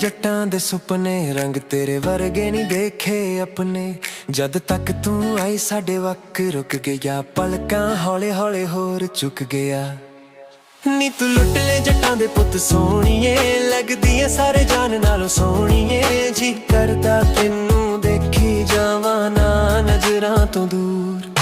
ਜੱਟਾਂ ਦੇ ਸੁਪਨੇ, ਰੰਗ ਤੇਰੇ ਵਰਗੇ ਨਹੀਂ ਦੇਖੇ ਆਪਣੇ। ਜਦ ਤੱਕ ਤੂੰ ਆਈ ਸਾਡੇ ਵਕ, ਰੁਕ ਗਿਆ ਪਲਕਾਂ ਹੌਲੇ ਹੌਲੇ ਹੋਰ ਚੁੱਕ ਗਿਆ। ਨੀ ਤੂੰ ਲੁੱਟ ਲੈ ਜੱਟਾਂ ਦੇ ਪੁੱਤ ਸੋਹਣੀਏ ਲੱਗਦੀ ਐ ਸਾਰੇ ਜਾਨ ਨਾਲੋਂ ਸੋਹਣੀਏ। ਜੀ ਕਰਦਾ ਤੈਨੂੰ ਦੇਖੀ ਜਾਵਾਂ ਨਾ ਨਜ਼ਰਾਂ ਤੋਂ ਦੂਰ।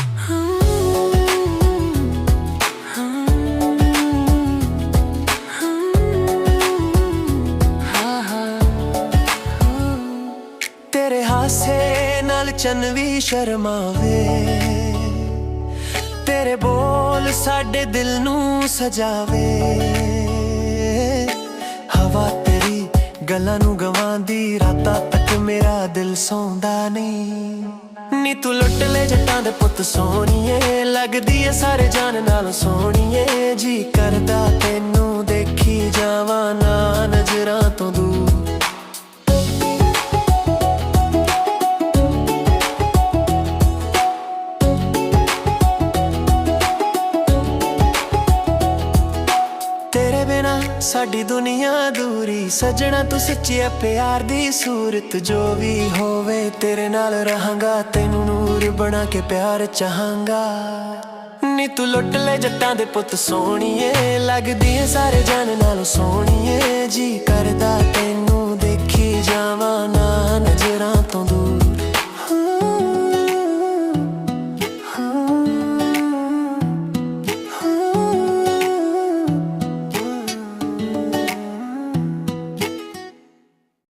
ਤੇਰੇ ਹਾਸੇ ਨਾਲ ਚੰਨ ਵੀ ਸ਼ਰਮਾਵੇ। ਤੇਰੇ ਬੋਲ ਸਾਡੇ ਦਿਲ ਨੂੰ ਸਜਾਵੇ। ਹਵਾ ਤੇਰੀ ਗੱਲਾਂ ਨੂੰ ਗਵਾਂਦੀ, ਰਾਤਾਂ ਤੱਕ ਮੇਰਾ ਦਿਲ ਸੌਂਦਾ ਨਹੀਂ। ਨੀ ਤੂੰ ਲੁੱਟ ਲੈ ਜੱਟਾਂ ਦੇ ਪੁੱਤ ਸੋਹਣੀਏ, ਲੱਗਦੀ ਏ ਸਾਰੇ ਜਾਨ ਨਾਲ ਸੋਹਣੀਏ। ਜੀ ਕਰਦਾ ਤੈਨੂੰ ਦੇਖੀ ਜਾਵਾਂ ਨਾ। ਸਾਡੀ ਦੁਨੀਆ ਦੂਰੀ, ਸਜਣਾ ਤੂੰ ਸੱਚੀ ਆ ਪਿਆਰ ਦੀ ਸੂਰਤ, ਜੋ ਵੀ ਹੋਵੇ ਤੇਰੇ ਨਾਲ ਰਹਾਂਗਾ, ਤੈਨੂੰ ਨੂਰ ਬਣਾ ਕੇ ਪਿਆਰ ਚਾਹਾਂਗਾ। ਨੀ ਤੂੰ ਲੁੱਟ ਲੈ ਜੱਟਾਂ ਦੇ ਪੁੱਤ ਸੋਹਣੀਏ, ਲੱਗਦੀ ਏ ਸਾਰੇ ਜਾਨ ਨਾਲੋਂ ਸੋਹਣੀਏ, ਜੀ ਕਰਦਾ